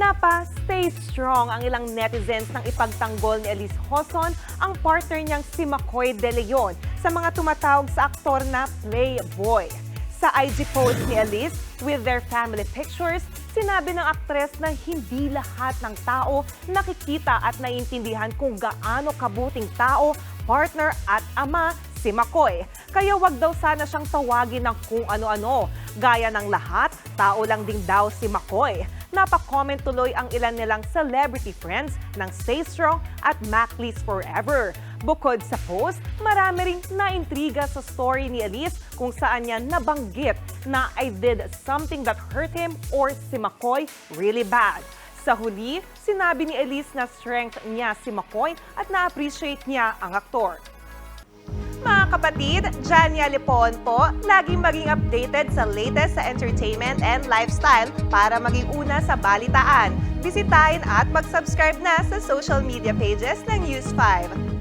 Napa, stay strong ang ilang netizens nang ipagtanggol ni Elise Hoson ang partner niyang si McCoy De Leon sa mga tumatawag sa aktor na playboy. Sa IG post ni Elise with their family pictures, sinabi ng aktres na hindi lahat ng tao nakikita at naiintindihan kung gaano kabuting tao, partner at ama si McCoy. Kaya wag daw sana siyang tawagin ng kung ano-ano. Gaya ng lahat, tao lang din daw si McCoy. Napak-comment tuloy ang ilan nilang celebrity friends ng Stay Strong at Macleys Forever. Bukod sa post, marami ring naintriga sa story ni Elise kung saan niya nabanggit na I did something that hurt him or si McCoy really bad. Sa huli, sinabi ni Elise na strength niya si McCoy at na-appreciate niya ang aktor. Kapatid, Jania Lipon po, laging maging updated sa latest sa entertainment and lifestyle para maging una sa balitaan. Bisitahin at mag-subscribe na sa social media pages ng News 5.